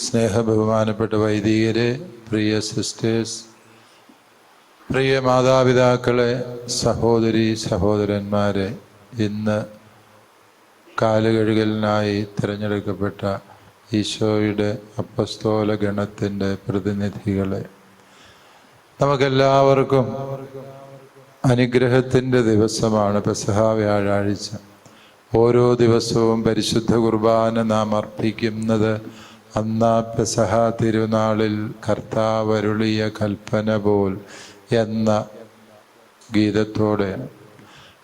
സ്നേഹബഹുമാനപ്പെട്ട വൈദികരെ പ്രിയ സിസ്റ്റേഴ്സ് പ്രിയ മാതാപിതാക്കളെ സഹോദരി സഹോദരന്മാരെ ഇന്ന് കാലുകഴുകലിനായി തിരഞ്ഞെടുക്കപ്പെട്ട ഈശോയുടെ അപ്പസ്തോല ഗണത്തിന്റെ പ്രതിനിധികളെ നമുക്കെല്ലാവർക്കും അനുഗ്രഹത്തിന്റെ ദിവസമാണ് പെസഹ വ്യാഴാഴ്ച. ഓരോ ദിവസവും പരിശുദ്ധ കുർബാന നാം അർപ്പിക്കുന്നത് അന്നാ പെസഹ തിരുനാളിൽ കർത്താവരുളിയ കൽപ്പന പോൽ എന്ന ഗീതത്തോടെ.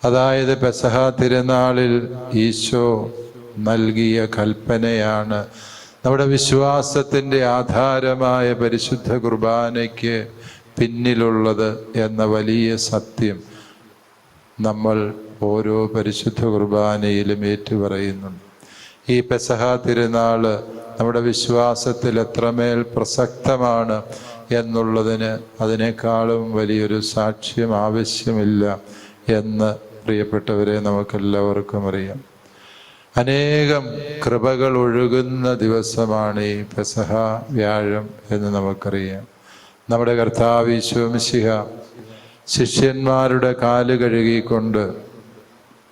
അതായത് പെസഹ തിരുനാളിൽ ഈശോ നൽകിയ കൽപ്പനയാണ് നമ്മുടെ വിശ്വാസത്തിന്റെ ആധാരമായ പരിശുദ്ധ കുർബാനയ്ക്ക് പിന്നിലുള്ളത് എന്ന വലിയ സത്യം നമ്മൾ ഓരോ പരിശുദ്ധ കുർബാനയിലും ഏറ്റുപറയുന്നുണ്ട് ഈ പെസഹ തിരുനാൾ നമ്മുടെ വിശ്വാസത്തിൽ എത്രമേൽ പ്രസക്തമാണ് എന്നുള്ളതിന് അതിനേക്കാളും വലിയൊരു സാക്ഷ്യം ആവശ്യമില്ല എന്ന് പ്രിയപ്പെട്ടവരെ നമുക്കെല്ലാവർക്കും അറിയാം. അനേകം കൃപകൾ ഒഴുകുന്ന ദിവസമാണ് ഈ പെസഹ വ്യാഴം എന്ന് നമുക്കറിയാം. നമ്മുടെ കർത്താവ് ശിവംശിഹ ശിഷ്യന്മാരുടെ കാൽ കഴുകിക്കൊണ്ട്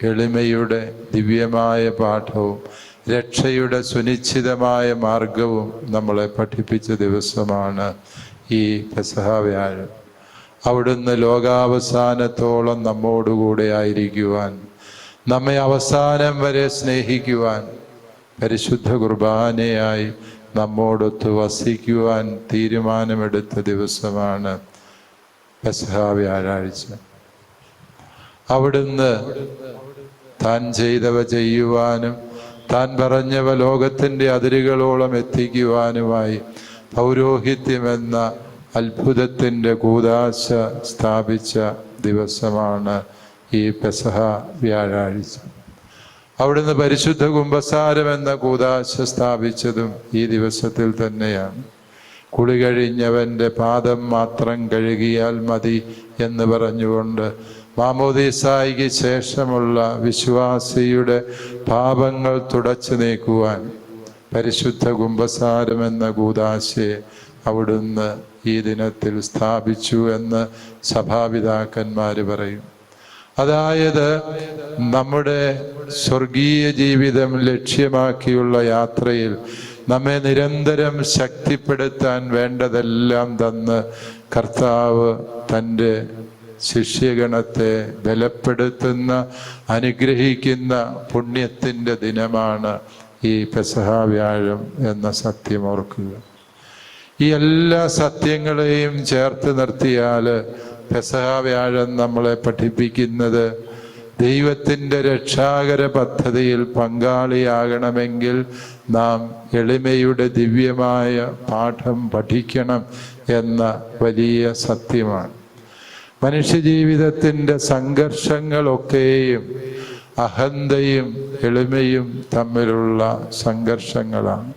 എളിമയുടെ ദിവ്യമായ പാഠവും രക്ഷയുടെ സുനിശ്ചിതമായ മാർഗവും നമ്മളെ പഠിപ്പിച്ച ദിവസമാണ് ഈ പെസഹ വ്യാഴം. അവിടുന്ന് ലോകാവസാനത്തോളം നമ്മോടുകൂടെ ആയിരിക്കുവാൻ നമ്മെ അവസാനം വരെ സ്നേഹിക്കുവാൻ പരിശുദ്ധ കുർബാനയായി നമ്മോടൊത്ത് വസിക്കുവാൻ തീരുമാനമെടുത്ത ദിവസമാണ് പെസഹ വ്യാഴാഴ്ച. അവിടുന്ന് താൻ ചെയ്തവ ചെയ്യുവാനും താൻ പറഞ്ഞവ ലോകത്തിന്റെ അതിരുകളോളം എത്തിക്കുവാനുമായി പൗരോഹിത്യമെന്ന അത്ഭുതത്തിന്റെ കൂതാശ സ്ഥാപിച്ച ദിവസമാണ് ഈ പെസഹ വ്യാഴാഴ്ച. അവിടുന്ന് പരിശുദ്ധ കുംഭസാരം എന്ന കൂതാശ സ്ഥാപിച്ചതും ഈ ദിവസത്തിൽ തന്നെയാണ്. കുളി കഴിഞ്ഞവന്റെ പാദം മാത്രം കഴുകിയാൽ മതി എന്ന് പറഞ്ഞുകൊണ്ട് മാമോദീസായിക്ക് ശേഷമുള്ള വിശ്വാസിയുടെ പാപങ്ങൾ തുടച്ചു നീക്കുവാൻ പരിശുദ്ധ കുംഭസാരം എന്ന കൂതാശയെ അവിടുന്ന് ഈ ദിനത്തിൽ സ്ഥാപിച്ചു എന്ന് സഭാപിതാക്കന്മാർ പറയും. അതായത് നമ്മുടെ സ്വർഗീയ ജീവിതം ലക്ഷ്യമാക്കിയുള്ള യാത്രയിൽ നമ്മെ നിരന്തരം ശക്തിപ്പെടുത്താൻ വേണ്ടതെല്ലാം തന്ന് കർത്താവ് തന്റെ ശിഷ്യഗണത്തെ ബലപ്പെടുത്തുന്ന അനുഗ്രഹിക്കുന്ന പുണ്യത്തിന്റെ ദിനമാണ് ഈ പെസഹ വ്യാഴം എന്ന സത്യം ഓർക്കുക. ഈ എല്ലാ സത്യങ്ങളെയും ചേർത്ത് നിർത്തിയാൽ പെസഹ വ്യാഴം നമ്മളെ പഠിപ്പിക്കുന്നത് ദൈവത്തിന്റെ രക്ഷാകര പദ്ധതിയിൽ പങ്കാളിയാകണമെങ്കിൽ നാം എളിമയുടെ ദിവ്യമായ പാഠം പഠിക്കണം എന്ന വലിയ സത്യമാണ്. മനുഷ്യജീവിതത്തിന്റെ സംഘർഷങ്ങളൊക്കെയും അഹന്തയും എളിമയും തമ്മിലുള്ള സംഘർഷങ്ങളാണ്.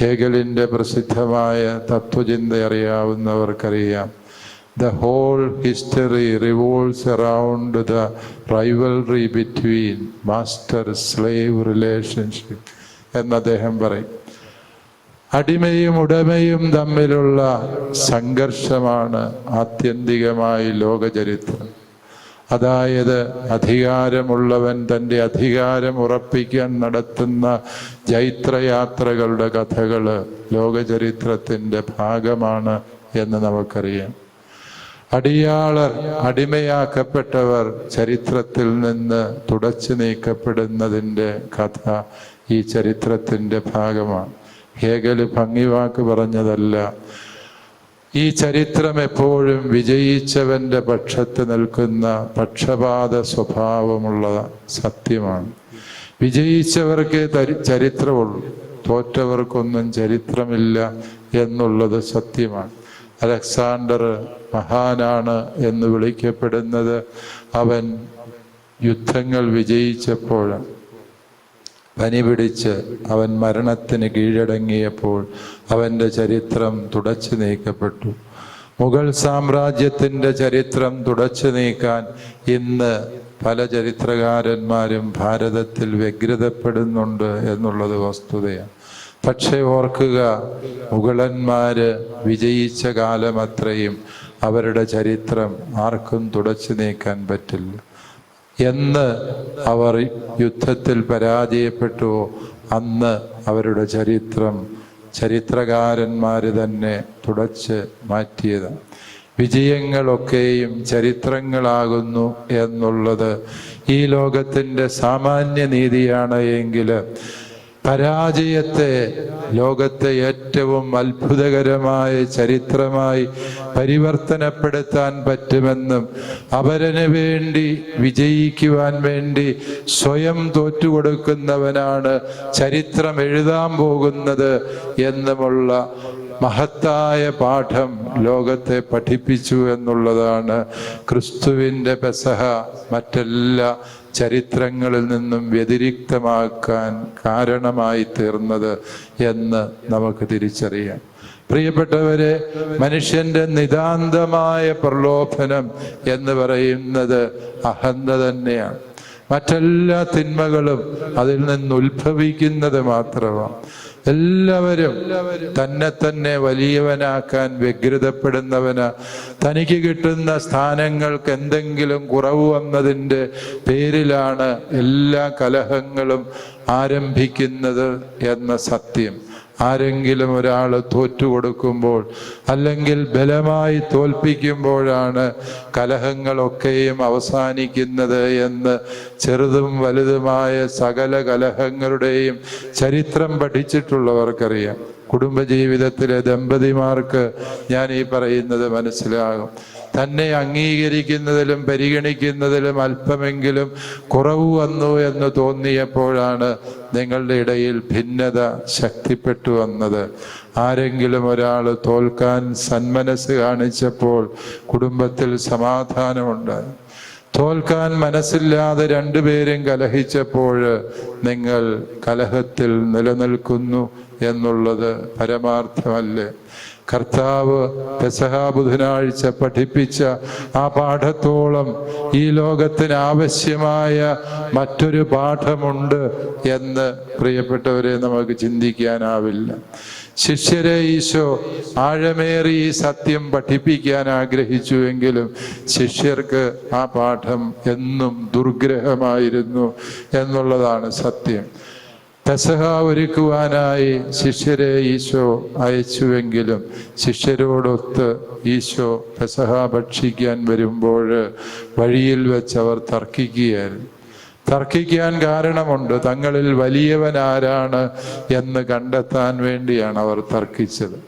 ഹേഗലിന്റെ പ്രസിദ്ധമായ തത്വചിന്ത അറിയാവുന്നവർക്കറിയാം. The whole history revolves around the rivalry between master slave relationship എന്ന് അദ്ദേഹം പറയും. അടിമയും ഉടമയും തമ്മിലുള്ള സംഘർഷമാണ് ആത്യന്തികമായി ലോകചരിത്രം. അതായത് അധികാരമുള്ളവൻ തന്റെ അധികാരം ഉറപ്പിക്കാൻ നടത്തുന്ന ജൈത്രയാത്രകളുടെ കഥകൾ ലോകചരിത്രത്തിന്റെ ഭാഗമാണ് എന്ന് നമുക്കറിയാം. അടിയാളർ അടിമയാക്കപ്പെട്ടവർ ചരിത്രത്തിൽ നിന്ന് തുടച്ചു നീക്കപ്പെടുന്നതിന്റെ കഥ ഈ ചരിത്രത്തിന്റെ ഭാഗമാണ്. ഹേഗൽ ഭംഗിവാക്ക് പറഞ്ഞതല്ല. ഈ ചരിത്രം എപ്പോഴും വിജയിച്ചവന്റെ പക്ഷത്ത് നിൽക്കുന്ന പക്ഷപാത സ്വഭാവമുള്ള സത്യമാണ്. വിജയിച്ചവർക്കേ ചരിത്രമുള്ളൂ. തോറ്റവർക്കൊന്നും ചരിത്രമില്ല എന്നുള്ളത് സത്യമാണ്. അലക്സാണ്ടർ മഹാനാണ് എന്ന് വിളിക്കപ്പെടുന്നത്. അവൻ യുദ്ധങ്ങൾ വിജയിച്ചപ്പോഴാണ്. പനി പിടിച്ച് അവൻ മരണത്തിന് കീഴടങ്ങിയപ്പോൾ അവന്റെ ചരിത്രം തുടച്ചു നീക്കപ്പെട്ടു. മുഗൾ സാമ്രാജ്യത്തിന്റെ ചരിത്രം തുടച്ചു നീക്കാൻ ഇന്ന് പല ചരിത്രകാരന്മാരും ഭാരതത്തിൽ വ്യഗ്രതപ്പെടുന്നുണ്ട് എന്നുള്ളത് വസ്തുതയാണ്. പക്ഷേ ഓർക്കുക മുഗളന്മാർ വിജയിച്ച കാലമത്രയും അവരുടെ ചരിത്രം ആർക്കും തുടച്ചു നീക്കാൻ പറ്റില്ല. എന്ന് അവർ യുദ്ധത്തിൽ പരാജയപ്പെട്ടു. അന്ന് അവരുടെ ചരിത്രം ചരിത്രകാരന്മാർ തന്നെ തുടച്ച് മാറ്റിയത്. വിജയങ്ങളൊക്കെയും ചരിത്രങ്ങളാകുന്നു എന്നുള്ളത് ഈ ലോകത്തിന്റെ സാമാന്യ നീതിയാണ് എങ്കിൽ പരാജയത്തെ ലോകത്തെ ഏറ്റവും അത്ഭുതകരമായ ചരിത്രമായി പരിവർത്തനപ്പെടുത്താൻ പറ്റുമെന്നും അവരന് വേണ്ടി വിജയിക്കുവാൻ വേണ്ടി സ്വയം തോറ്റുകൊടുക്കുന്നവനാണ് ചരിത്രം എഴുതാൻ പോകുന്നത് എന്നുമുള്ള മഹത്തായ പാഠം ലോകത്തെ പഠിപ്പിച്ചു എന്നുള്ളതാണ് ക്രിസ്തുവിന്റെ പെസഹ. മറ്റെല്ലാ ചരിത്രങ്ങളിൽ നിന്നും വ്യതിരിക്തമാക്കാൻ കാരണമായി തീർന്നത് എന്ന് നമുക്ക് തിരിച്ചറിയാം. പ്രിയപ്പെട്ടവരെ മനുഷ്യന്റെ നിതാന്തമായ പ്രലോഭനം എന്ന് പറയുന്നത് അഹന്ത തന്നെയാണ്. മറ്റെല്ലാ തിന്മകളും അതിൽ നിന്ന് ഉത്ഭവിക്കുന്നത് മാത്രമാണ്. എല്ലാവരും തന്നെ തന്നെ വലിയവനാക്കാൻ വ്യഗ്രതപ്പെടുന്നവന്. തനിക്ക് കിട്ടുന്ന സ്ഥാനങ്ങൾക്ക് എന്തെങ്കിലും കുറവ് വന്നതിന്റെ പേരിലാണ് എല്ലാ കലഹങ്ങളും ആരംഭിക്കുന്നത് എന്ന സത്യം. ആരെങ്കിലും ഒരാൾ തോറ്റുകൊടുക്കുമ്പോൾ അല്ലെങ്കിൽ ബലമായി തോൽപ്പിക്കുമ്പോഴാണ് കലഹങ്ങളൊക്കെയും അവസാനിക്കുന്നത് എന്ന് ചെറുതും വലുതുമായ സകല കലഹങ്ങളുടെയും ചരിത്രം പഠിച്ചിട്ടുള്ളവർക്കറിയാം. കുടുംബജീവിതത്തിലെ ദമ്പതിമാർക്ക് ഞാൻ ഈ പറയുന്നത് മനസ്സിലാകും. തന്നെ അംഗീകരിക്കുന്നതിലും പരിഗണിക്കുന്നതിലും അല്പമെങ്കിലും കുറവ് വന്നു എന്ന് തോന്നിയപ്പോഴാണ് നിങ്ങളുടെ ഇടയിൽ ഭിന്നത ശക്തിപ്പെട്ടു വന്നത്. ആരെങ്കിലും ഒരാൾ തോൽക്കാൻ സന്മനസ് കാണിച്ചപ്പോൾ കുടുംബത്തിൽ സമാധാനമുണ്ടായി തോൽക്കാൻ മനസ്സില്ലാതെ രണ്ടുപേരും കലഹിച്ചപ്പോൾ നിങ്ങൾ കലഹത്തിൽ നിലനിൽക്കുന്നു എന്നുള്ളത് പരമാർത്ഥമല്ലേ? കർത്താവ് പെസഹ ബുധനാഴ്ച പഠിപ്പിച്ച ആ പാഠത്തോളം ഈ ലോകത്തിന് ആവശ്യമായ മറ്റൊരു പാഠമുണ്ട് എന്ന് പ്രിയപ്പെട്ടവരെ നമുക്ക് ചിന്തിക്കാനാവില്ല. ശിഷ്യരെ ഈശോ ആഴമേറി ഈ സത്യം പഠിപ്പിക്കാൻ ആഗ്രഹിച്ചുവെങ്കിലും ശിഷ്യർക്ക് ആ പാഠം എന്നും ദുർഗ്രഹമായിരുന്നു എന്നുള്ളതാണ് സത്യം. പെസഹ ഒരുക്കുവാനായി ശിഷ്യരെ ഈശോ അയച്ചുവെങ്കിലും ശിഷ്യരോടൊത്ത് ഈശോ പെസഹ ഭക്ഷിക്കാൻ വരുമ്പോൾ വഴിയിൽ വെച്ച് അവർ തർക്കിക്കുകയായിരുന്നു തർക്കിക്കാൻ കാരണമുണ്ട്. തങ്ങളിൽ വലിയവൻ ആരാണ് എന്ന് കണ്ടെത്താൻ വേണ്ടിയാണ് അവർ തർക്കിച്ചത്.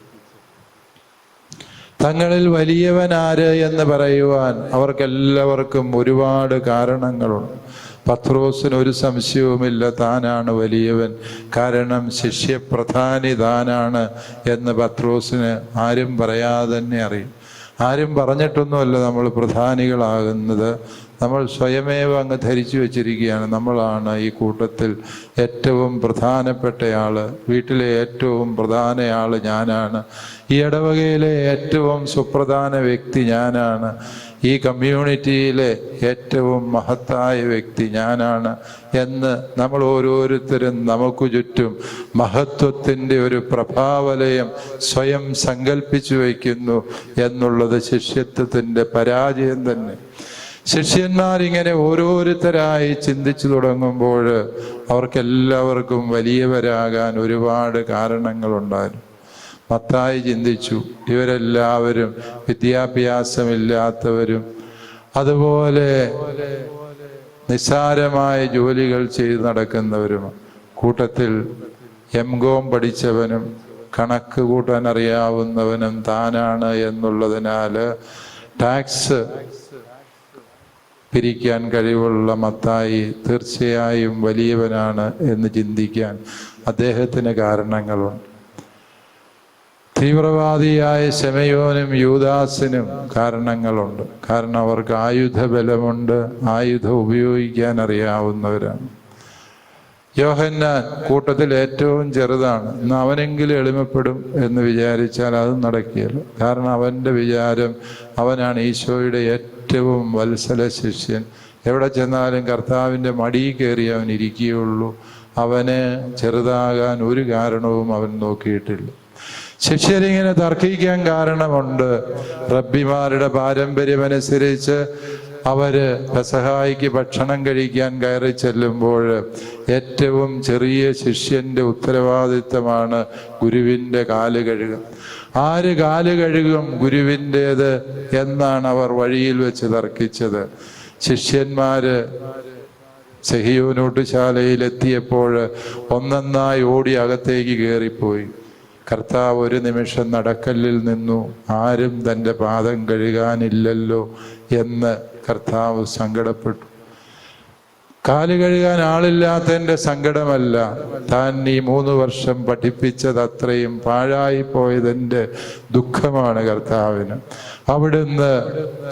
തങ്ങളിൽ വലിയവൻ ആര് എന്ന് പറയുവാൻ അവർക്കെല്ലാവർക്കും ഒരുപാട് കാരണങ്ങളുണ്ട്. പത്രോസിന് ഒരു സംശയവുമില്ല. താനാണ് വലിയവൻ. കാരണം ശിഷ്യപ്രധാനി താനാണ് എന്ന് പത്രോസിന് ആരും പറയാതെ തന്നെ അറിയും. ആരും പറഞ്ഞിട്ടൊന്നുമല്ല നമ്മൾ പ്രധാനികളാകുന്നത്. നമ്മൾ സ്വയമേവ അങ്ങ് ധരിച്ചു വച്ചിരിക്കുകയാണ്. നമ്മളാണ് ഈ കൂട്ടത്തിൽ ഏറ്റവും പ്രധാനപ്പെട്ടയാൾ വീട്ടിലെ ഏറ്റവും പ്രധാനയാൾ ഞാനാണ്. ഈ ഇടവകയിലെ ഏറ്റവും സുപ്രധാന വ്യക്തി ഞാനാണ്. ഈ കമ്മ്യൂണിറ്റിയിലെ ഏറ്റവും മഹത്തായ വ്യക്തി ഞാനാണ് എന്ന് നമ്മൾ ഓരോരുത്തരും നമുക്ക് ചുറ്റും മഹത്വത്തിന്റെ ഒരു പ്രഭാവലയം സ്വയം സങ്കല്പിച്ചു വയ്ക്കുന്നു എന്നുള്ളത് ശിഷ്യത്വത്തിന്റെ പരാജയം തന്നെ. ശിഷ്യന്മാരിങ്ങനെ ഓരോരുത്തരായി ചിന്തിച്ചു തുടങ്ങുമ്പോൾ അവർക്കെല്ലാവർക്കും വലിയവരാകാൻ ഒരുപാട് കാരണങ്ങളുണ്ടായിരുന്നു. മത്തായി ചിന്തിച്ചു ഇവരെല്ലാവരും വിദ്യാഭ്യാസമില്ലാത്തവരും അതുപോലെ നിസ്സാരമായ ജോലികൾ ചെയ്ത് നടക്കുന്നവരും കൂട്ടത്തിൽ എം കോം പഠിച്ചവനും കണക്ക് കൂട്ടാൻ അറിയാവുന്നവനും താനാണ് എന്നുള്ളതിനാൽ ടാക്സ് പിരിക്കാൻ കഴിവുള്ള മത്തായി തീർച്ചയായും വലിയവനാണ് എന്ന് ചിന്തിക്കാൻ അദ്ദേഹത്തിന് കാരണങ്ങളുണ്ട്. തീവ്രവാദിയായ ശമയോനും യൂദാസിനും കാരണങ്ങളുണ്ട്. കാരണം അവർക്ക് ആയുധ ബലമുണ്ട് ആയുധം ഉപയോഗിക്കാൻ അറിയാവുന്നവരാണ്. യോഹന്നാൻ കൂട്ടത്തിൽ ഏറ്റവും ചെറുതാണ്. ഇന്ന് അവനെങ്കിലും എളിമപ്പെടും എന്ന് വിചാരിച്ചാൽ അത് നടക്കുകയില്ല കാരണം അവന്റെ വിചാരം അവനാണ് ഈശോയുടെ ഏറ്റവും വത്സല ശിഷ്യൻ. എവിടെ ചെന്നാലും കർത്താവിന്റെ മടി കയറി അവൻ ഇരിക്കുകയുള്ളൂ. അവനെ ചെറുതാകാൻ ഒരു കാരണവും അവൻ നോക്കിയിട്ടില്ല. ശിഷ്യരിങ്ങനെ തർക്കിക്കാൻ കാരണമുണ്ട്. റബ്ബിമാരുടെ പാരമ്പര്യമനുസരിച്ച് അവർ പെസഹായിക്ക് ഭക്ഷണം കഴിക്കാൻ കയറി ചെല്ലുമ്പോൾ ഏറ്റവും ചെറിയ ശിഷ്യന്റെ ഉത്തരവാദിത്തമാണ് ഗുരുവിന്റെ കാൽ കഴുകും. ആര് കാൽ കഴുകും? ഗുരുവിന്റേത് എന്നാണ് അവർ വഴിയിൽ വെച്ച് തർക്കിച്ചത്. ശിഷ്യന്മാര് സെഹിയോനോട്ട് ശാലയിലെത്തിയപ്പോൾ ഒന്നൊന്നായി ഓടി അകത്തേക്ക് കയറിപ്പോയി കർത്താവ് ഒരു നിമിഷം നടക്കല്ലിൽ നിന്നു ആരും തന്റെ പാദം കഴുകാനില്ലല്ലോ എന്ന് കർത്താവ് സങ്കടപ്പെട്ടു. കാൽ കഴുകാൻ ആളില്ലാത്തതിന്റെ സങ്കടമല്ല. താൻ ഈ മൂന്ന് വർഷം പഠിപ്പിച്ചത് അത്രയും പാഴായി പോയതിന്റെ ദുഃഖമാണ് കർത്താവിന്. അവിടുന്ന്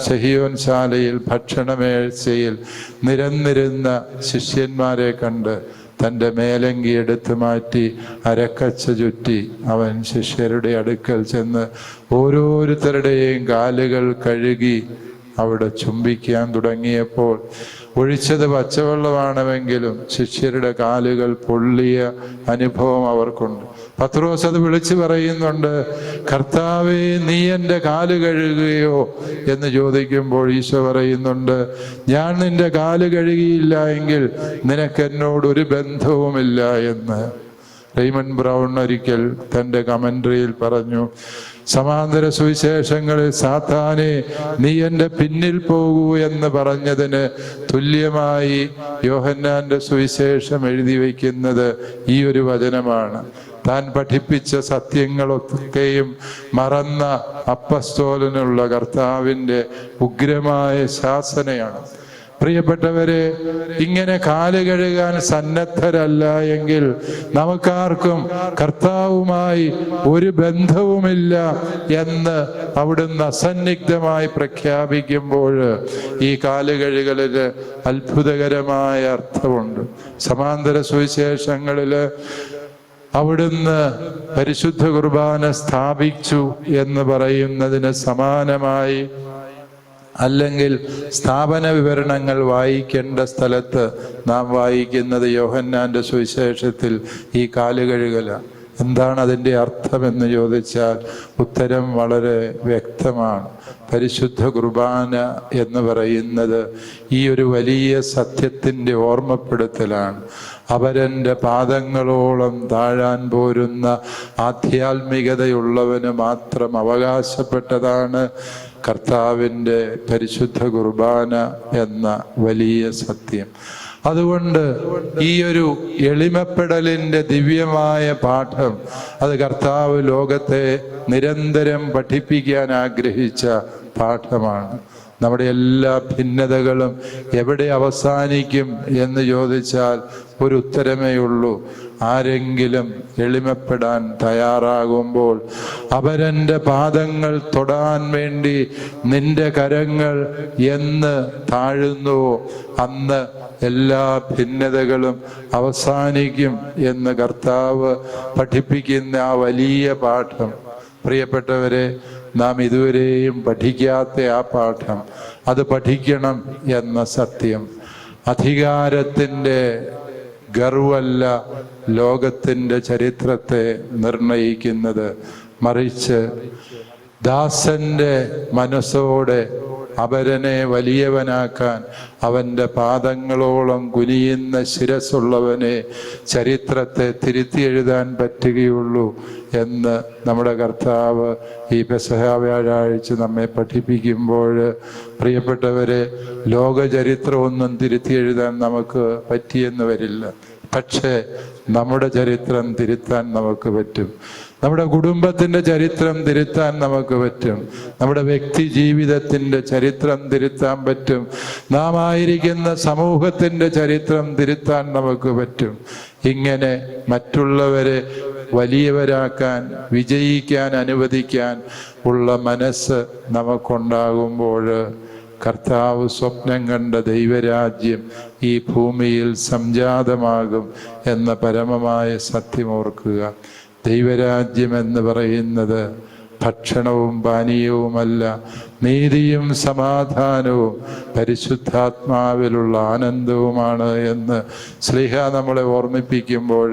ഷഹിയോൻ ശാലയിൽ ഭക്ഷണമേഴ്ചയിൽ നിരന്നിരുന്ന ശിഷ്യന്മാരെ കണ്ട് തന്റെ മേലങ്കി എടുത്തു മാറ്റി അരക്കച്ച ചുറ്റി അവൻ ശിഷ്യരുടെ അടുക്കൽ ചെന്ന് ഓരോരുത്തരുടെയും കാലുകൾ കഴുകി അവിടെ ചുംബിക്കാൻ തുടങ്ങിയപ്പോൾ ഒഴിച്ചത് പച്ചവെള്ളമാണെങ്കിലും ശിഷ്യരുടെ കാലുകൾ പൊള്ളിയ അനുഭവം അവർക്കുണ്ട്. പത്രോസ് അത് വിളിച്ചു പറയുന്നുണ്ട് കർത്താവേ നീ എന്റെ കാൽ കഴുകുകയോ? എന്ന് ചോദിക്കുമ്പോൾ ഈശോ പറയുന്നുണ്ട് ഞാൻ നിന്റെ കാൽ കഴുകിയില്ല എങ്കിൽ നിനക്ക് എന്നോട് ഒരു ബന്ധവുമില്ല എന്ന്. റെയ്മൻ ബ്രൗൺ ഒരിക്കൽ തന്റെ കമൻട്രിയിൽ പറഞ്ഞു സമാന്തര സുവിശേഷങ്ങളിൽ സാത്താനെ നീ എന്റെ പിന്നിൽ പോകൂ എന്ന് പറഞ്ഞതിന് തുല്യമായി യോഹന്നാന്റെ സുവിശേഷം എഴുതി വയ്ക്കുന്നത് ഈ ഒരു വചനമാണ്. താൻ പഠിപ്പിച്ച സത്യങ്ങളൊക്കെയും മറന്ന അപ്പസ്തോലനുള്ള കർത്താവിന്റെ ഉഗ്രമായ ശാസനയാണ്. പ്രിയപ്പെട്ടവരെ ഇങ്ങനെ കാൽ കഴുകാൻ സന്നദ്ധരല്ല എങ്കിൽ നമുക്കാർക്കും കർത്താവുമായി ഒരു ബന്ധവുമില്ല എന്ന് അവിടുന്ന് അസന്നിഗ്ധമായി പ്രഖ്യാപിക്കുമ്പോൾ ഈ കാൽ കഴുകലിന് അത്ഭുതകരമായ അർത്ഥമുണ്ട്. സമാന്തര സുവിശേഷങ്ങളിൽ അവിടുന്ന് പരിശുദ്ധ കുർബാന സ്ഥാപിച്ചു എന്ന് പറയുന്നതിന് സമാനമായി അല്ലെങ്കിൽ സ്ഥാപന വിവരണങ്ങൾ വായിക്കേണ്ട സ്ഥലത്ത് നാം വായിക്കുന്നത് യോഹന്നാന്റെ സുവിശേഷത്തിൽ ഈ കാലുകഴുകല. എന്താണ് അതിന്റെ അർത്ഥമെന്ന് ചോദിച്ചാൽ ഉത്തരം വളരെ വ്യക്തമാണ്. പരിശുദ്ധ കുർബാന എന്ന് പറയുന്നത് ഈ ഒരു വലിയ സത്യത്തിന്റെ ഓർമ്മപ്പെടുത്തലാണ്. അവരന്റെ പാദങ്ങളോളം താഴാൻ പോരുന്ന ആധ്യാത്മികതയുള്ളവന് മാത്രം അവകാശപ്പെട്ടതാണ് കർത്താവിന്റെ പരിശുദ്ധ കുർബാന എന്ന വലിയ സത്യം. അതുകൊണ്ട് ഈ ഒരു എളിമപ്പെടലിന്റെ ദിവ്യമായ പാഠം അത് കർത്താവ് ലോകത്തെ നിരന്തരം പഠിപ്പിക്കാൻ ആഗ്രഹിച്ച പാഠമാണ്. നമ്മുടെ എല്ലാ ഭിന്നതകളും എവിടെ അവസാനിക്കും എന്ന് ചോദിച്ചാൽ ഒരു ഉത്തരമേ ഉള്ളൂ. ആരെങ്കിലും എളിമപ്പെടാൻ തയ്യാറാകുമ്പോൾ അവരന്റെ പാദങ്ങൾ തൊടാൻ വേണ്ടി നിന്റെ കരങ്ങൾ എന്ന് താഴുന്നുവോ അന്ന് എല്ലാ ഭിന്നതകളും അവസാനിക്കും എന്ന് കർത്താവ് പഠിപ്പിക്കുന്ന ആ വലിയ പാഠം. പ്രിയപ്പെട്ടവരെ നാം ഇതുവരെയും പഠിക്കാത്ത ആ പാഠം. അത് പഠിക്കണം എന്ന സത്യം. അധികാരത്തിന്റെ ഗർവല്ല ലോകത്തിന്റെ ചരിത്രത്തെ നിർണയിക്കുന്നത്. മറിച്ച് ദാസന്റെ മനസ്സോടെ അപരനെ വലിയവനാക്കാൻ അവന്റെ പാദങ്ങളോളം കുനിയുന്ന ശിരസുള്ളവനെ ചരിത്രത്തെ തിരുത്തി എഴുതാൻ പറ്റുകയുള്ളൂ എന്ന് നമ്മുടെ കർത്താവ് ഈ പെസഹ വ്യാഴാഴ്ച നമ്മെ പഠിപ്പിക്കുമ്പോൾ പ്രിയപ്പെട്ടവരെ ലോകചരിത്രമൊന്നും തിരുത്തി എഴുതാൻ നമുക്ക് പറ്റിയെന്ന് വരില്ല. പക്ഷേ നമ്മുടെ ചരിത്രം തിരുത്താൻ നമുക്ക് പറ്റും. നമ്മുടെ കുടുംബത്തിന്റെ ചരിത്രം തിരുത്താൻ നമുക്ക് പറ്റും. നമ്മുടെ വ്യക്തി ജീവിതത്തിന്റെ ചരിത്രം തിരുത്താൻ പറ്റും. നാം ആയിരിക്കുന്ന സമൂഹത്തിന്റെ ചരിത്രം തിരുത്താൻ നമുക്ക് പറ്റും. ഇങ്ങനെ മറ്റുള്ളവരെ വലിയവരാക്കാൻ വിജയിക്കാൻ അനുവദിക്കാൻ ഉള്ള മനസ്സ് നമുക്കുണ്ടാകുമ്പോൾ കർത്താവ് സ്വപ്നം കണ്ട ദൈവരാജ്യം ഈ ഭൂമിയിൽ സംജാതമാകും എന്ന പരമമായ സത്യമോർക്കുക ദൈവരാജ്യം എന്ന് പറയുന്നത് ഭക്ഷണവും പാനീയവുമല്ല നീതിയും സമാധാനവും പരിശുദ്ധാത്മാവിലുള്ള ആനന്ദവുമാണ് എന്ന് സ്ലിഹ നമ്മളെ ഓർമ്മിപ്പിക്കുമ്പോൾ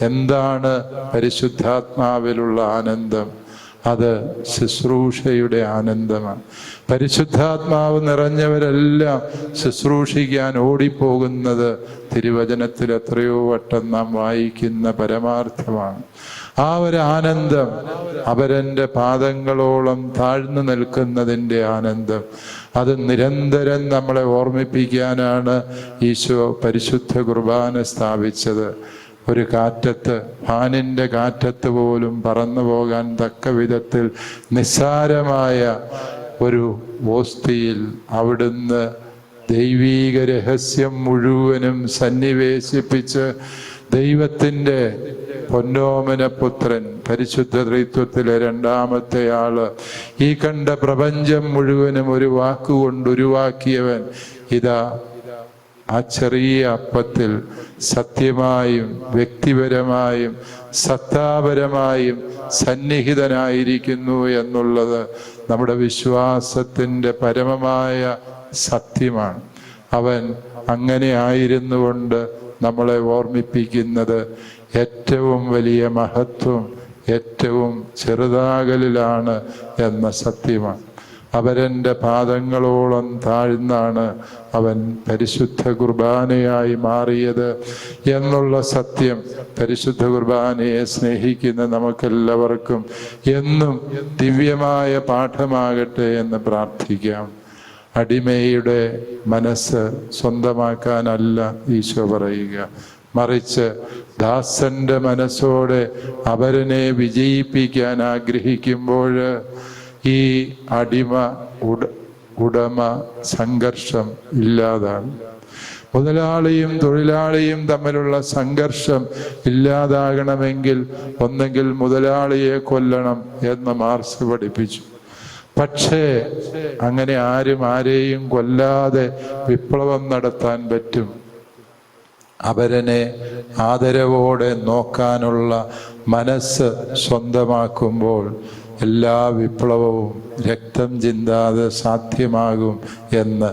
എന്താണ് പരിശുദ്ധാത്മാവിലുള്ള ആനന്ദം? അത് ശുശ്രൂഷയുടെ ആനന്ദമാണ്. പരിശുദ്ധാത്മാവ് നിറഞ്ഞവരെല്ലാം ശുശ്രൂഷിക്കാൻ ഓടിപ്പോകുന്നത് തിരുവചനത്തിൽ എത്രയോ വട്ടം നാം വായിക്കുന്ന പരമാർത്ഥമാണ്. ആ ഒരു ആനന്ദം അവരന്റെ പാദങ്ങളോളം താഴ്ന്നു നിൽക്കുന്നതിന്റെ ആനന്ദം. അത് നിരന്തരം നമ്മളെ ഓർമ്മിപ്പിക്കാനാണ് ഈശോ പരിശുദ്ധ കുർബാന സ്ഥാപിച്ചത്. ഒരു കാറ്റത്ത് ഫാനിന്റെ കാറ്റത്ത് പോലും പറന്നു പോകാൻ തക്ക വിധത്തിൽ നിസ്സാരമായ ഒരു ഓസ്തിയിൽ അവിടുന്ന് ദൈവീക രഹസ്യം മുഴുവനും സന്നിവേശിപ്പിച്ച് ദൈവത്തിന്റെ പൊന്നോമനപുത്രൻ പരിശുദ്ധ ത്രിത്വത്തിലെ രണ്ടാമത്തെ ആൾ ഈ കണ്ട പ്രപഞ്ചം മുഴുവനും ഒരു വാക്കുകൊണ്ട് ഉരുവാക്കിയവൻ ഇതാ ആ ചെറിയ അപ്പത്തിൽ സത്യമായും വ്യക്തിപരമായും സത്താപരമായും സന്നിഹിതനായിരിക്കുന്നു എന്നുള്ളത് നമ്മുടെ വിശ്വാസത്തിന്റെ പരമമായ സത്യമാണ്. അവൻ അങ്ങനെ ആയിരുന്നുകൊണ്ട് നമ്മളെ ഓർമ്മിപ്പിക്കുന്നത് ഏറ്റവും വലിയ മഹത്വം ഏറ്റവും ചെറുതാകലിലാണ് എന്ന സത്യമാണ്. അവരന്റെ പാദങ്ങളോളം താഴ്ന്നാണ് അവൻ പരിശുദ്ധ കുർബാനയായി മാറിയത് എന്നുള്ള സത്യം പരിശുദ്ധ കുർബാനയെ സ്നേഹിക്കുന്ന നമുക്കെല്ലാവർക്കും എന്നും ദിവ്യമായ പാഠമാകട്ടെ എന്ന് പ്രാർത്ഥിക്കാം. അടിമയുടെ മനസ്സ് സ്വന്തമാക്കാനല്ല ഈശോ പറയുക. മറിച്ച് ദാസന്റെ മനസ്സോടെ അവരനെ വിജയിപ്പിക്കാൻ ആഗ്രഹിക്കുമ്പോൾ ഈ അടിമ ഉട ഉടമ സംഘർഷം ഇല്ലാതാണ് മുതലാളിയും തൊഴിലാളിയും തമ്മിലുള്ള സംഘർഷം ഇല്ലാതാകണമെങ്കിൽ ഒന്നെങ്കിൽ മുതലാളിയെ കൊല്ലണം എന്ന് മാർസ് പഠിപ്പിച്ചു. പക്ഷേ അങ്ങനെ ആരും ആരെയും കൊല്ലാതെ വിപ്ലവം നടത്താൻ പറ്റും. അവരനെ ആദരവോടെ നോക്കാനുള്ള മനസ്സ് സ്വന്തമാക്കുമ്പോൾ എല്ലാ വിപ്ലവവും രക്തം ചിന്താതെ സാധ്യമാകും എന്ന്.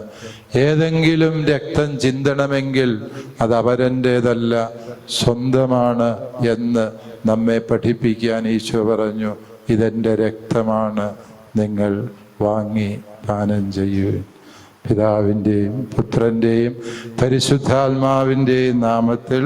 ഏതെങ്കിലും രക്തം ചിന്തണമെങ്കിൽ അത് അവരന്റേതല്ല സ്വന്തമാണ് എന്ന് നമ്മെ പഠിപ്പിക്കാൻ ഈശോ പറഞ്ഞു ഇതെന്റെ രക്തമാണ് നിങ്ങൾ വാങ്ങി പാനം ചെയ്യുക പിതാവിന്റെയും പുത്രന്റെയും പരിശുദ്ധാത്മാവിന്റെയും നാമത്തിൽ